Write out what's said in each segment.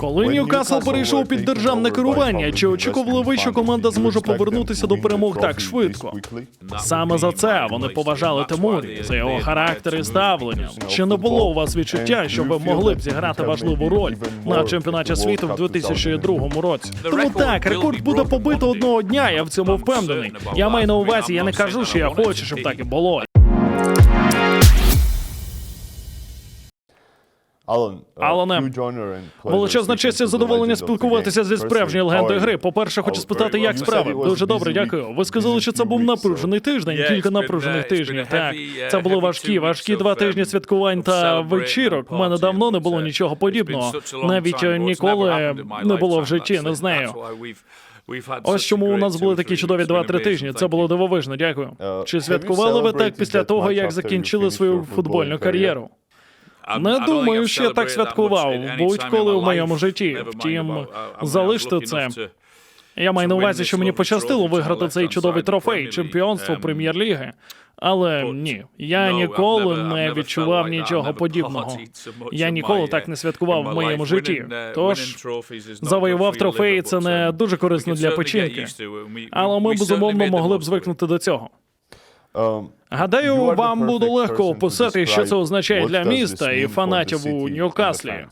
Коли Ньюкасл перейшов під державне керування, чи очікували ви, що команда зможе повернутися до перемог так швидко? Саме за це вони поважали Тимурі, за його характер і ставлення. Чи не було у вас відчуття, що ви могли б зіграти важливу роль на чемпіонаті світу в 2002 році? Тому так, рекорд буде побито одного дня. Я в цьому впевнений. Я маю на увазі, я не кажу, що я хочу, щоб так і було. Алане, величезна честь і задоволення спілкуватися зі справжньою легендою гри. По-перше, хочу спитати, як справи. Дуже добре, дякую. Ви сказали, що це був напружений тиждень, кілька напружених тижнів. Так, це були важкі, важкі два тижні святкувань та вечірок. У мене давно не було нічого подібного. Навіть е, ніколи не було в житті, не знаю. Ось чому у нас були такі чудові два-три тижні. Це було дивовижно. Дякую. Чи святкували ви так після того, як закінчили свою футбольну кар'єру? Не думаю, що я так святкував будь-коли в моєму житті. Втім, залиште це. Я маю на увазі, що мені пощастило виграти цей чудовий трофей чемпіонство прем'єр-ліги. Але ні, я ніколи не відчував нічого подібного. Я ніколи так не святкував в моєму житті. Тож завоював трофеї це не дуже корисно для печінки. Але ми безумовно могли б звикнути до цього. Гадаю, вам буде легко описати, що це означає для міста і фанатів у Ньюкаслі.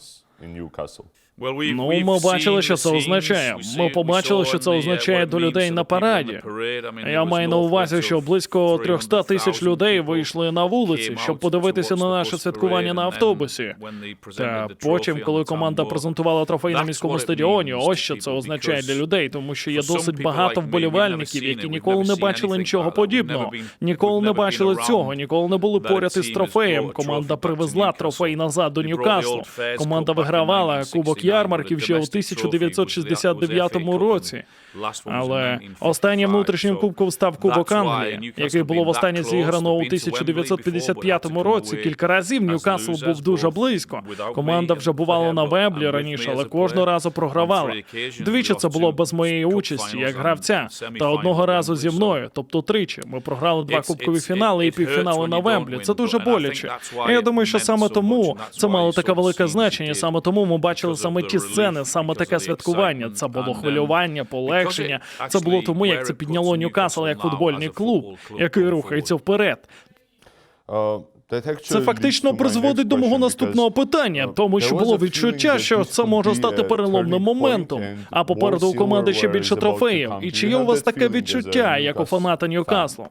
Ну, ми бачили, що це означає. Ми побачили, що це означає до людей на параді. Я маю на увазі, що близько 300 тисяч людей вийшли на вулиці, щоб подивитися на наше святкування на автобусі. Та потім, коли команда презентувала трофей на міському стадіоні, ось що це означає для людей, тому що є досить багато вболівальників, які ніколи не бачили нічого подібного, ніколи не бачили цього, ніколи не були поряд із трофеєм. Команда привезла трофей назад до Ньюкаслу. Команда вигравала кубок ярмарків ще у 1969 році. Але останнім внутрішнім кубком став Кубок Англії, який було востаннє зіграно у 1955 році. Кілька разів Ньюкасл був дуже близько. Команда вже бувала на Веблі раніше, але кожного разу програвала. Двічі це було без моєї участі, як гравця, та одного разу зі мною, тобто тричі. Ми програли два кубкові фінали і півфінали на Вемблі. Це дуже боляче. І Я думаю, що саме тому це мало таке велике значення. Саме тому ми бачили саме ті сцени, саме таке святкування. Це було хвилювання, полегшення. Це було тому, як це підняло Ньюкасл як футбольний клуб, який рухається вперед. Це фактично призводить до мого наступного питання, тому що було відчуття, що це може стати переломним моментом. А попереду у команди ще більше трофеїв. І чи є у вас таке відчуття, як у фаната Ньюкаслу?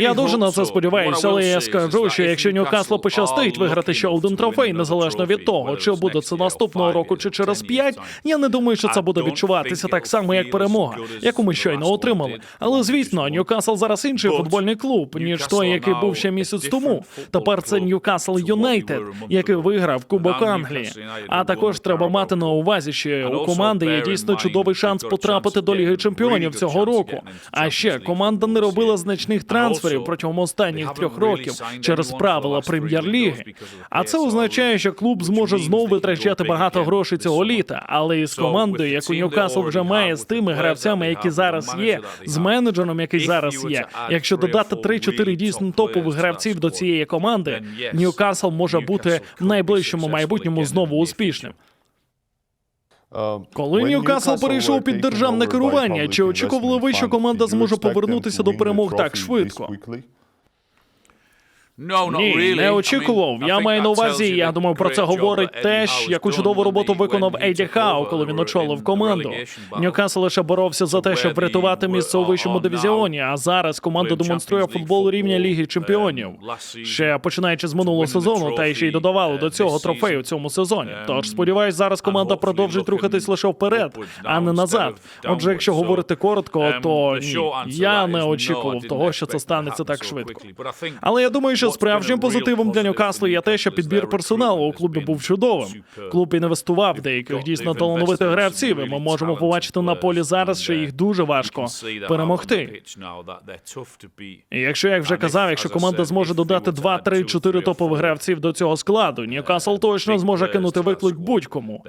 Я дуже на це сподіваюся, але я скажу, що якщо Ньюкаслу пощастить виграти ще один трофей, незалежно від того, чи буде це наступного року чи через п'ять, я не думаю, що це буде відчуватися так само, як перемога, яку ми щойно отримали. Але звісно, Ньюкасл зараз інший футбольний клуб, ніж той, який був ще місяць тому. Тепер це Ньюкасл Юнайтед, який виграв Кубок Англії. А також треба мати на увазі, що у команди є дійсно чудовий шанс потрапити до Ліги Чемпіонів цього року. А ще команда не робила значних трансферів протягом останніх трьох років через правила прем'єр-ліги. А це означає, що клуб зможе знову витрачати багато грошей цього літа. Але із командою, яку Ньюкасл вже має з тими гравцями, які зараз є, з менеджером, який зараз є. Якщо додати 3-4 дійсно топових гравців до цієї команди, Ньюкасл може бути в найближчому майбутньому знову успішним. Коли Ньюкасл перейшов під державне керування, чи очікували ви, що команда зможе повернутися до перемог так швидко? Ні, не очікував. Я маю на увазі. Я думаю, про це говорить те, яку чудову роботу виконав Еді Хау, коли він очолив команду. Ньюкасл лише боровся за те, щоб врятувати місце у вищому дивізіоні. А зараз команда демонструє футбол рівня Ліги Чемпіонів. Ще починаючи з минулого сезону, та й ще й додавали до цього трофею в цьому сезоні. Тож сподіваюсь, зараз команда продовжить рухатись лише вперед, а не назад. Отже, якщо говорити коротко, то ні, я не очікував того, що це станеться так швидко. Але я думаю, що справжнім позитивом для Ньюкаслу є те, що підбір персоналу у клубі був чудовим. Клуб інвестував в деяких дійсно талановитих гравців. і Ми можемо побачити на полі зараз, що їх дуже важко перемогти. І якщо як вже казав, якщо команда зможе додати 2, 3, 4 топових гравців до цього складу, Ньюкасл точно зможе кинути виклик будь-кому.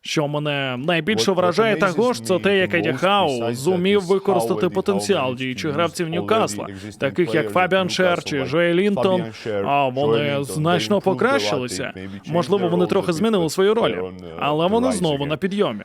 Що мене найбільше вражає також, це те, як Еді Хау зумів використати потенціал діючих гравців Ньюкасла, таких як Фабіан Шер чи Джоель Лінтон, а вони значно покращилися. Можливо, вони трохи змінили свою роль, але вони знову на підйомі.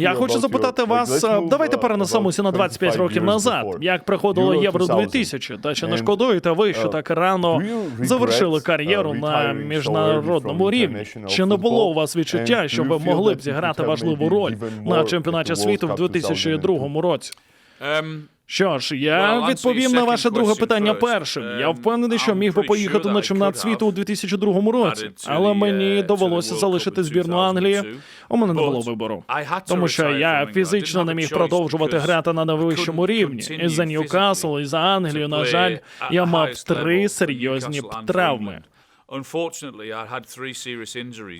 Я хочу запитати вас. е, Давайте перенесемося на 25 років назад. Як приходило Євро 2000? Та чи не шкодуєте ви, що так рано завершили кар'єру на міжнародному рівні? Чи не було у вас відчуття, що ви могли б зіграти важливу роль на чемпіонаті світу в 2002 році? Ем, Що ж, я відповім на ваше друге питання першим. Я впевнений, що міг би поїхати на чемпіонат світу у 2002 році, але мені довелося залишити збірну Англії. У мене не було вибору. Тому що я фізично не міг продовжувати грати на найвищому рівні. І за Ньюкасл, і за Англію, на жаль, я мав три серйозні травми.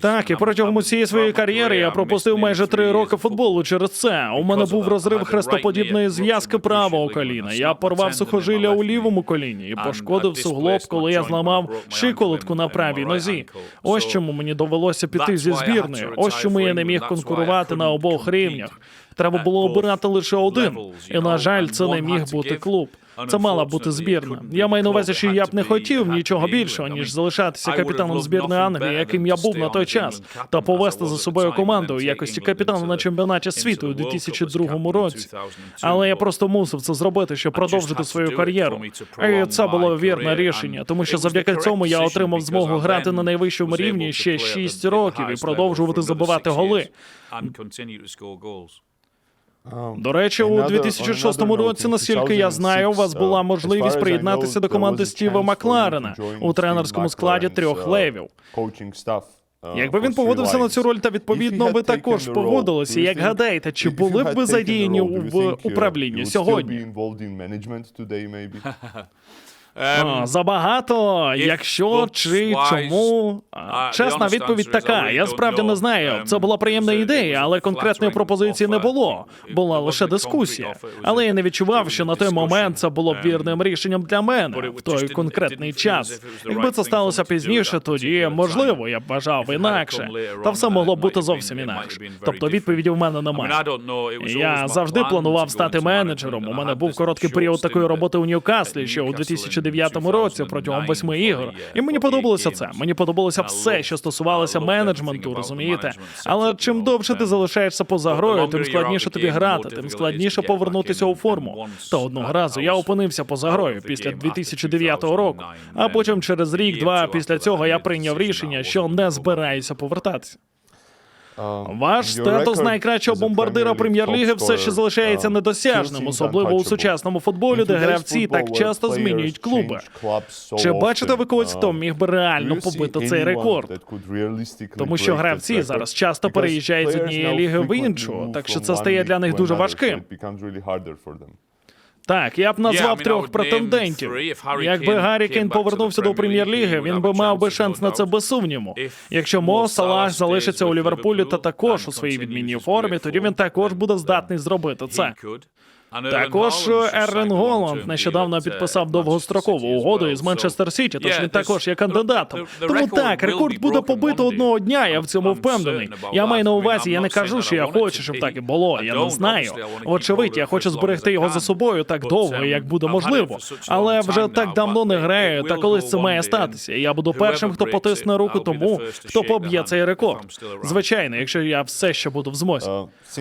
Так, і протягом усієї своєї кар'єри я пропустив майже три роки футболу через це. У мене був розрив хрестоподібної зв'язки правого коліна. Я порвав сухожилля у лівому коліні і пошкодив суглоб, коли я зламав щиколотку на правій нозі. Ось чому мені довелося піти зі збірної. Ось чому я не міг конкурувати на обох рівнях. Треба було обирати лише один. І на жаль, це не міг бути клуб. Це мала бути збірна. Я маю на увазі, що я б не хотів нічого більшого, ніж залишатися капітаном збірної Англії, яким я був на той час, та повести за собою команду у якості капітана на чемпіонаті світу у 2002 році. Але я просто мусив це зробити, щоб продовжити свою кар'єру. І це було вірне рішення, тому що завдяки цьому я отримав змогу грати на найвищому рівні ще 6 років і продовжувати забивати голи. До речі, у 2006 році, наскільки я знаю, у вас була можливість приєднатися до команди Стіва Макларена у тренерському складі трьох левів. Якби він погодився на цю роль, та відповідно ви також погодилися. Як гадаєте, чи були б ви задіяні в управлінні сьогодні? А, Забагато, якщо чи чому чесна відповідь така. Я справді не знаю. Це була приємна ідея, але конкретної пропозиції не було. Була лише дискусія. Але я не відчував, що на той момент це було б вірним рішенням для мене в той конкретний час. Якби це сталося пізніше, тоді можливо я б вважав інакше. Та все могло б бути зовсім інакше. Тобто відповіді в мене немає. Я завжди планував стати менеджером. У мене був короткий період такої роботи у Ньюкаслі, ще у 2009 році протягом восьми ігор. І мені подобалося це. Мені подобалося все, що стосувалося менеджменту, розумієте? Але чим довше ти залишаєшся поза грою, тим складніше тобі грати, тим складніше повернутися у форму. Та одного разу я опинився поза грою після 2009 року. А потім через рік-два після цього я прийняв рішення, що не збираюся повертатися. Ваш статус найкращого бомбардира прем'єр-ліги все ще залишається недосяжним, особливо у сучасному футболі, де гравці так часто змінюють клуби. Чи бачите ви когось, хто міг би реально побити цей рекорд? Тому що гравці зараз часто переїжджають з однієї ліги в іншу, так що це стає для них дуже важким. Так, я б назвав трьох претендентів. Якби Гаррі Кейн повернувся до прем'єр-ліги, він би мав би шанс на це без сумніву. Якщо Мо Салах залишиться у Ліверпулі та також у своїй відмінній формі, тоді він також буде здатний зробити це. Також Ерлен Голланд нещодавно підписав довгострокову угоду із Манчестер Сіті, тож він також є кандидатом. Тому так, рекорд буде побито одного дня. Я в цьому впевнений. Я маю на увазі, я не кажу, що я хочу, щоб так і було. Я не знаю. Очевидь, я хочу зберегти його за собою так довго, як буде можливо. Але вже так давно не граю, та колись це має статися. І Я буду першим, хто потисне руку тому, хто поб'є цей рекорд. Звичайно, якщо я все ще буду в змозі.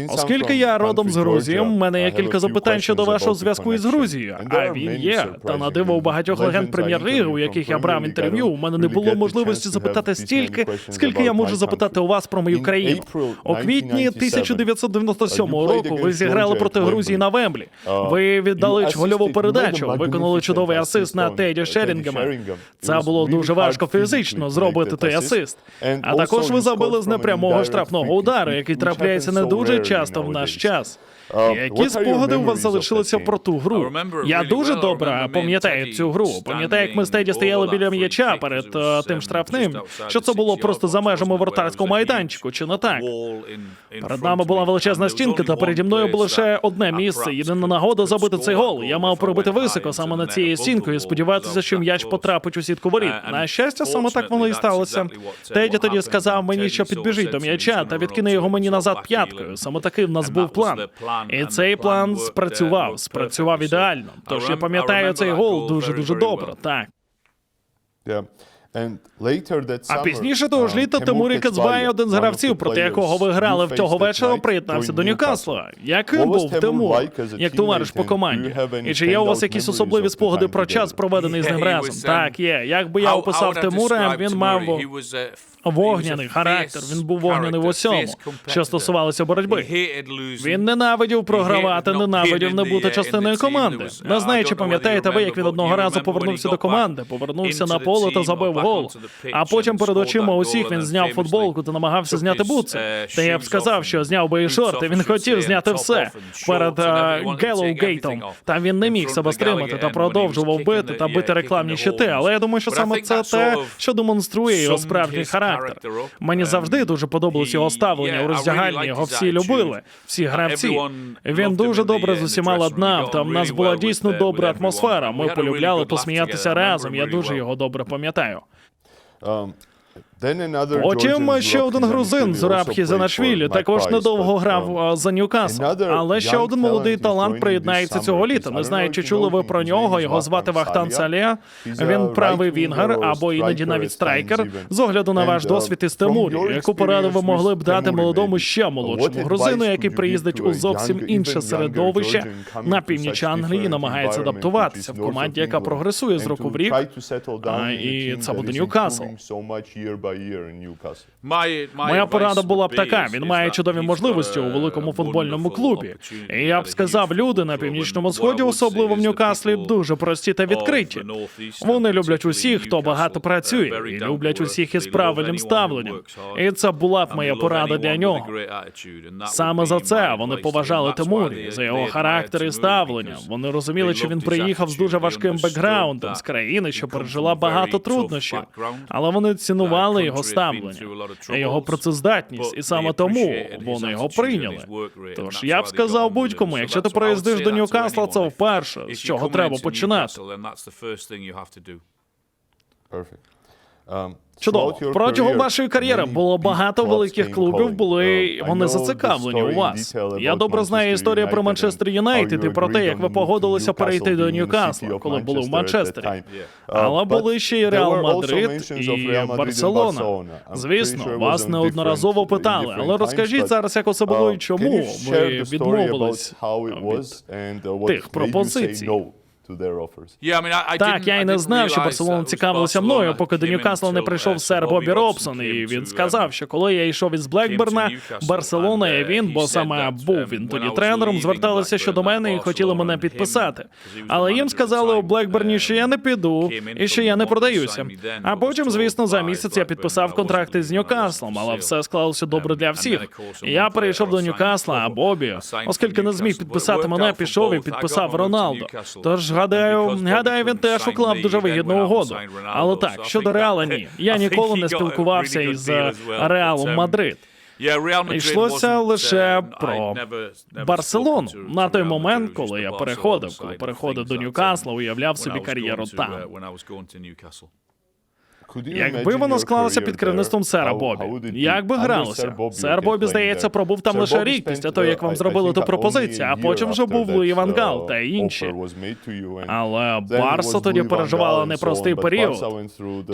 Оскільки я родом з Грузії, в мене є кілька запитань щодо вашого зв'язку із Грузією. А він є. Та на диво у багатьох легенд прем'єр-ліги, у яких я брав інтерв'ю, у мене не було можливості запитати стільки, скільки я можу запитати у вас про мою країну. У квітні 1997 року ви зіграли проти Грузії на Вемблі. Ви віддали гольову передачу, виконали чудовий асист на Теді Шерінгема. Це було дуже важко фізично зробити той асист. А також ви забили з непрямого штрафного удару, який трапляється не дуже часто в наш час. Які спогади у вас залишилися про ту гру? Я дуже добре пам'ятаю цю гру. Пам'ятаю, як ми з Теді стояли біля м'яча перед е, тим штрафним. Що це було просто за межами вратарського майданчику, чи не так? Перед нами була величезна стінка, та переді мною було лише одне місце. Єдина нагода забити цей гол. Я мав пробити високо саме над цією стінкою, і сподіватися, що м'яч потрапить у сітку воріт. На щастя, саме так воно і сталося. Теді тоді сказав мені, що підбіжить до м'яча та відкине його мені назад п'яткою. Саме такий в нас був план. І цей план спрацював, спрацював ідеально. Тож я пам'ятаю цей гол дуже дуже добре. Так. А пізніше того ж літа Тимур Кацбай, один з гравців, проти якого ви грали в цього вечора, приєднався до Ньюкасла. Яким був Тимур як товариш по команді? І чи є у вас якісь особливі спогади про час, проведений з ним разом? Так, є. Як би я описав Тимура, він мав вогняний характер. Він був вогняний в усьому, що стосувалося боротьби. Він ненавидів програвати, ненавидів не бути частиною команди. Не знаю, чи пам'ятаєте ви, як він одного разу повернувся до команди, повернувся на поле та забив гол. А потім перед очима усіх він зняв футболку та намагався зняти бутси. Та я б сказав, що зняв би і шорти. Він хотів зняти все перед е, Гейтом. Там він не міг себе стримати та продовжував бити та бити рекламні щити. Але я думаю, що саме це те, що демонструє його справжній характер характер. Мені завжди дуже подобалось його ставлення у роздягальні. Його всі любили, всі гравці. Він дуже добре з усіма ладнав. Там в нас була дійсно добра атмосфера. Ми полюбляли посміятися разом. Я дуже його добре пам'ятаю. Um, Потім ще один грузин Зураб Хізанашвілі також недовго грав за Ньюкасл. Але ще один молодий талант приєднається цього літа. Не знаю, чи чули ви про нього. Його звати Вахтан Салія. Він правий вінгер або іноді навіть страйкер. З огляду на ваш досвід із Тимурі, яку пораду ви могли б дати молодому ще молодшому грузину, який приїздить у зовсім інше середовище на північ Англії, намагається адаптуватися в команді, яка прогресує з року в рік. І це буде Ньюкасл. Моя порада була б така: він має чудові можливості у великому футбольному клубі. І Я б сказав, люди на північному сході, особливо в Ньюкаслі, дуже прості та відкриті. Вони люблять усіх, хто багато працює, і люблять усіх із правильним ставленням. І це була б моя порада для нього. Саме за це вони поважали Тимурі, за його характер і ставлення. Вони розуміли, що він приїхав з дуже важким бекграундом з країни, що пережила багато труднощів, але вони цінували оцінили його ставлення, його працездатність, і саме тому вони його прийняли. Тож я б сказав будь-кому, якщо ти приїздиш до Ньюкасла, це вперше з чого треба починати. Perfect. Чудово протягом вашої кар'єри було багато великих клубів. Були вони зацікавлені у вас. Я добре знаю історію про Манчестер Юнайтед і про те, як ви погодилися перейти до Ньюкасла, коли були в Манчестері. Але були ще й Реал Мадрид і Барселона. Звісно, вас неодноразово питали. Але розкажіть зараз, як це було і чому ви відмовились від тих пропозицій to their offers. Yeah, I mean, I, I так, я й не знав, що Барселона цікавилася мною, поки до Ньюкасла не прийшов сер Бобі Робсон. І він сказав, що коли я йшов із Блекберна, Барселона і він, бо саме був він тоді тренером, зверталися щодо мене і хотіли мене підписати. Але їм сказали у Блекберні, що я не піду і що я не продаюся. А потім, звісно, за місяць я підписав контракти з Ньюкаслом, але все склалося добре для всіх. Я прийшов до Ньюкасла, а Бобі, оскільки не зміг підписати мене, пішов і підписав Роналдо. Тож Гадаю, гадаю, він теж уклав дуже вигідну угоду. Але так щодо реала, ні, я ніколи не спілкувався із е, Реалом Мадрид. Йшлося лише про Барселону на той момент, коли я переходив, коли переходив до Ньюкасла, уявляв собі кар'єру там. Якби воно склалося під керівництвом Сера Бобі, як би гралося? Сер Бобі, здається, пробув там лише рік після того, як вам зробили ту пропозицію, а потім вже був Луї Вангал та інші. Але Барса тоді переживала непростий період.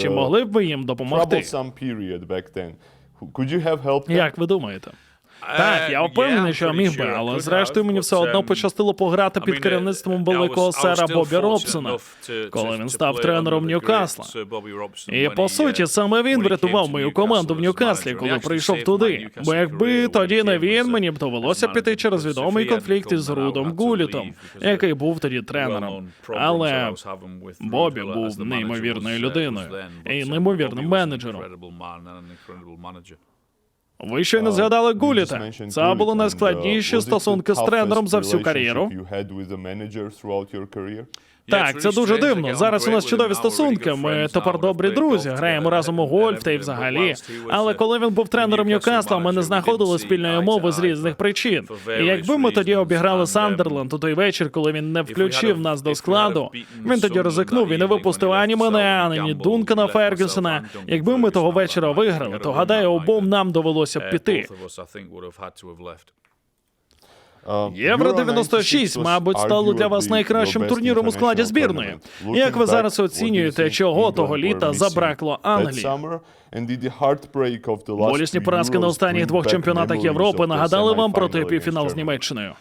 Чи могли б ви їм допомогти? Як ви думаєте? Так, я впевнений, що я міг би, але зрештою мені все одно пощастило пограти під керівництвом великого сера Бобі Робсона, коли він став тренером Ньюкасла. І по суті, саме він врятував мою команду в Ньюкаслі, коли прийшов туди. Бо якби тоді не він, мені б довелося піти через відомий конфлікт із Рудом Гулітом, який був тоді тренером. Але Бобі був неймовірною людиною і неймовірним менеджером. Ви ще не згадали Гуліта. Це uh, найскладніші the стосунки з тренером за всю кар'єру. Так, це дуже дивно. Зараз у нас чудові стосунки. Ми тепер добрі друзі, граємо разом у гольф та й взагалі. Але коли він був тренером Ньюкасла, ми не знаходили спільної мови з різних причин. І якби ми тоді обіграли Сандерленд у той вечір, коли він не включив нас до складу, він тоді ризикнув і не випустив ані мене, ані Дункана Фергюсона. Якби ми того вечора виграли, то гадаю, обом нам довелося б піти. Євро 96, мабуть, стало для вас найкращим турніром у складі збірної. Як ви зараз оцінюєте, чого того літа забракло Англії? Болісні поразки на останніх двох чемпіонатах Європи нагадали вам про той півфінал з Німеччиною.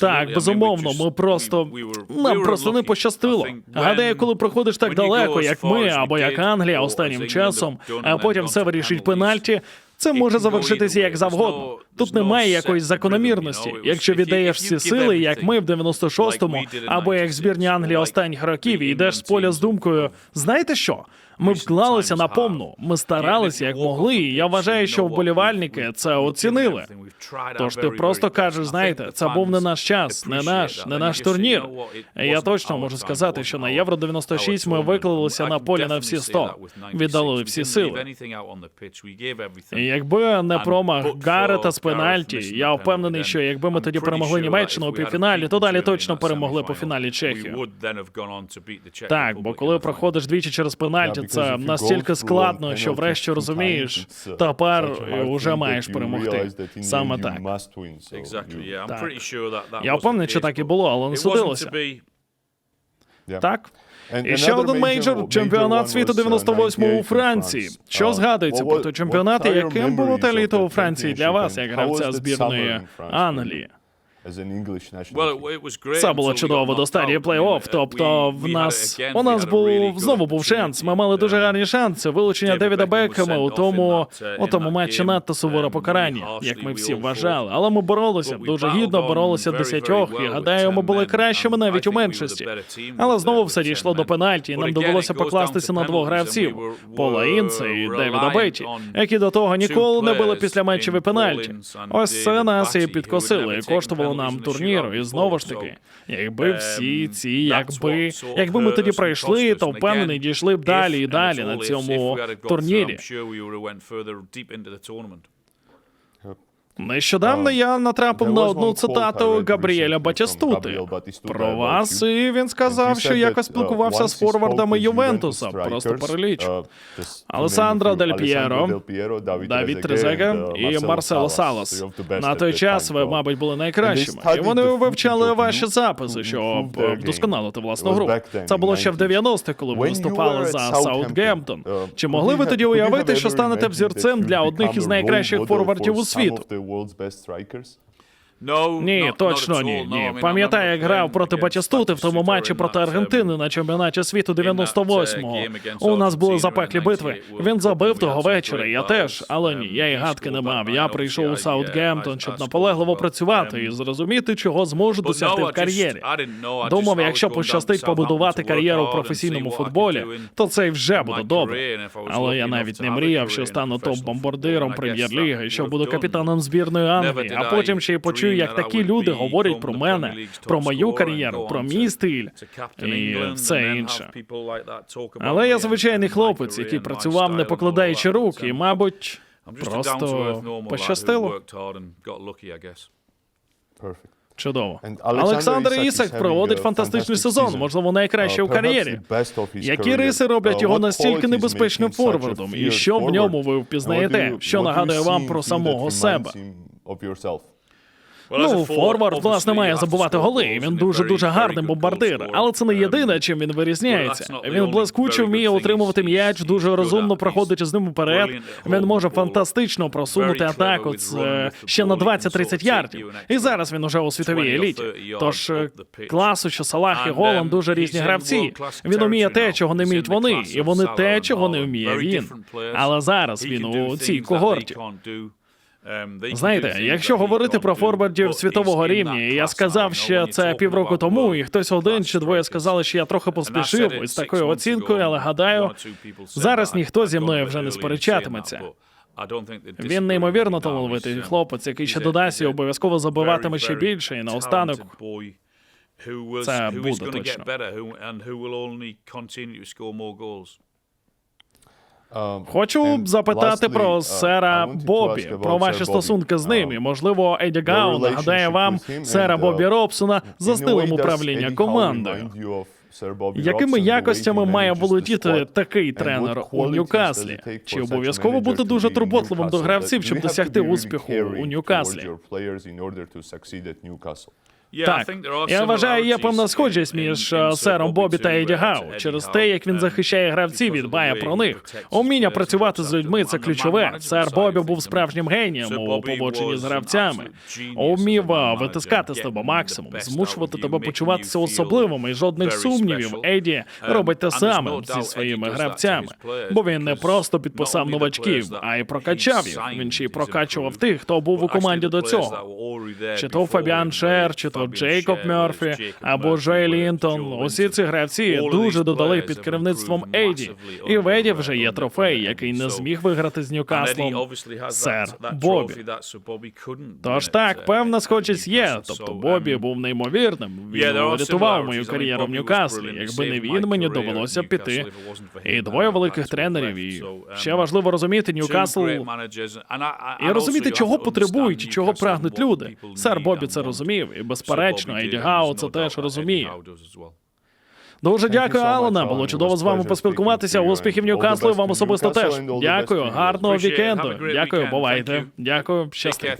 Так, безумовно, ми просто нам просто не пощастило. Гадаю, коли проходиш так далеко, як ми або як Англія останнім часом, а потім все вирішить пенальті. Це може завершитися як завгодно. Тут немає якоїсь закономірності. Якщо віддаєш всі сили, як ми в 96-му, або як збірні Англії останніх років, і йдеш з поля з думкою, знаєте що? Ми вклалися на повну. Ми старалися як могли. і Я вважаю, що вболівальники це оцінили. Тож ти просто кажеш, знаєте, це був не наш час, не наш, не наш турнір. Я точно можу сказати, що на Євро 96 ми виклалися на полі на всі 100, віддали всі сили. Якби не промах Гарета з пенальті, я впевнений, що якби ми тоді перемогли Німеччину у півфіналі, то далі точно перемогли по фіналі Чехію. Так, бо коли проходиш двічі через пенальті, це настільки складно, що врешті розумієш, тепер уже маєш перемогти. Саме так. Так. Я впевнений, що так і було, але не судилося. Так. І ще один мейджор чемпіонат світу 98 у Франції. Що згадується про той чемпіонат, і яким було те літо у Франції для вас, як гравця збірної Англії? Це було чудово до стадії плей-офф. Тобто, в нас у нас був знову був шанс. Ми мали дуже гарні шанси. Вилучення Девіда Бекхема у тому у тому матчі надто суворе покарання, як ми всі вважали. Але ми боролися дуже гідно, боролися десятьох. І гадаю, ми були кращими навіть у меншості. Але знову все дійшло до пенальті, і нам довелося покластися на двох гравців Пола Інца і Девіда Бейті, які до того ніколи не били після матчів і пенальті. Ось це нас і підкосило, і коштувало нам турніру. І знову ж таки, якби всі ці, якби якби ми тоді пройшли, то впевнений, дійшли б далі і далі на цьому турнірі. Нещодавно я натрапив на одну цитату Габріеля Батістути про вас, і він сказав, що якось спілкувався з форвардами Ювентуса. Просто переліч. Алесандро Дель П'єро, Давід Трезега і Марсело Салас. На той час ви, мабуть, були найкращими. І вони вивчали ваші записи, щоб вдосконалити власну гру. Це було ще в 90-х, коли ви виступали за Саутгемптон. Чи могли ви тоді уявити, що станете взірцем для одних із найкращих форвардів у світу? world's best strikers. Ні, точно ні. Ні. Пам'ятаю, як грав проти Батістути в тому матчі проти Аргентини на чемпіонаті світу 98-го. У нас були запеклі битви. Він забив того вечора. Я теж, але ні, я й гадки не мав. Я прийшов у Саутгемптон, щоб наполегливо працювати і зрозуміти, чого зможу досягти в кар'єрі. Думав, якщо пощастить побудувати кар'єру в професійному футболі, то це й вже буде добре. Але я навіть не мріяв, що стану топ-бомбардиром прем'єр-ліги, що буду капітаном збірної Англії, а потім ще й почую, як такі люди говорять про мене, про мою кар'єру, про мій стиль і все інше. Але я звичайний хлопець, який працював не покладаючи рук, і, мабуть, просто пощастило. Чудово. Олександр Ісак проводить фантастичний сезон, можливо, найкраще у кар'єрі. Які риси роблять його настільки небезпечним форвардом, і що в ньому ви впізнаєте, що нагадує вам про самого себе? Ну, форвард, власне, має забувати голи. Він дуже дуже гарний бомбардир. Але це не єдине, чим він вирізняється. Він блискуче вміє утримувати м'яч, дуже розумно проходить з ним вперед. Він може фантастично просунути атаку це ще на 20-30 ярдів. І зараз він уже у світовій еліті. Тож е, класу, що Салах і Голланд дуже різні гравці. Він уміє те, чого не вміють вони, і вони те, чого не вміє він. Але зараз він у цій когорті. Знаєте, якщо говорити про форвардів світового рівня, я сказав ще це півроку тому, і хтось один чи двоє сказали, що я трохи поспішив із такою оцінкою, але гадаю, зараз ніхто зі мною вже не сперечатиметься. Він неймовірно талановитий хлопець, який ще додасть і обов'язково забиватиме ще більше, і наостанок. це буде точно. Точно. Хочу запитати про сера Бобі, про ваші стосунки з ним. І, можливо, Еді Гау нагадає вам сера Бобі Робсона за стилем управління командою. Якими якостями має володіти такий тренер у Ньюкаслі? Чи обов'язково бути дуже турботливим до гравців, щоб досягти успіху у Ньюкаслі? Так, я вважаю, є певна схожість між е, сером Бобі та Еді Гау через те, як він захищає гравців і дбає про них. Уміння працювати з людьми це ключове. Сер Бобі був справжнім генієм у поводженні з гравцями. Умів е, витискати з тебе максимум, змушувати тебе почуватися особливим і жодних сумнівів. Еді робить те саме зі своїми гравцями, бо він не просто підписав новачків, а й прокачав їх. Він ще й прокачував тих, хто був у команді до цього. Чи то Фабіан Шер, чи то Джейкоб Мерфі, або Джей Лінтон. Усі ці гравці дуже додали під керівництвом Ейді. І в Еді вже є трофей, який не зміг виграти з Ньюкаслом. Сер Бобі. Тож так, певна схожість є. Тобто Бобі був неймовірним. Він врятував мою кар'єру в Ньюкаслі. Якби не він, мені довелося піти. І двоє великих тренерів. І ще важливо розуміти Ньюкасл. І розуміти, чого потребують чого прагнуть люди. Сер Бобі це розумів, і безперечно, Еді Гау це теж розуміє. Дуже дякую, Алана. Було чудово з вами поспілкуватися. Успіхів Ньюкаслу, вам особисто теж. Дякую, гарного вікенду. Дякую, бувайте. Дякую, щастя.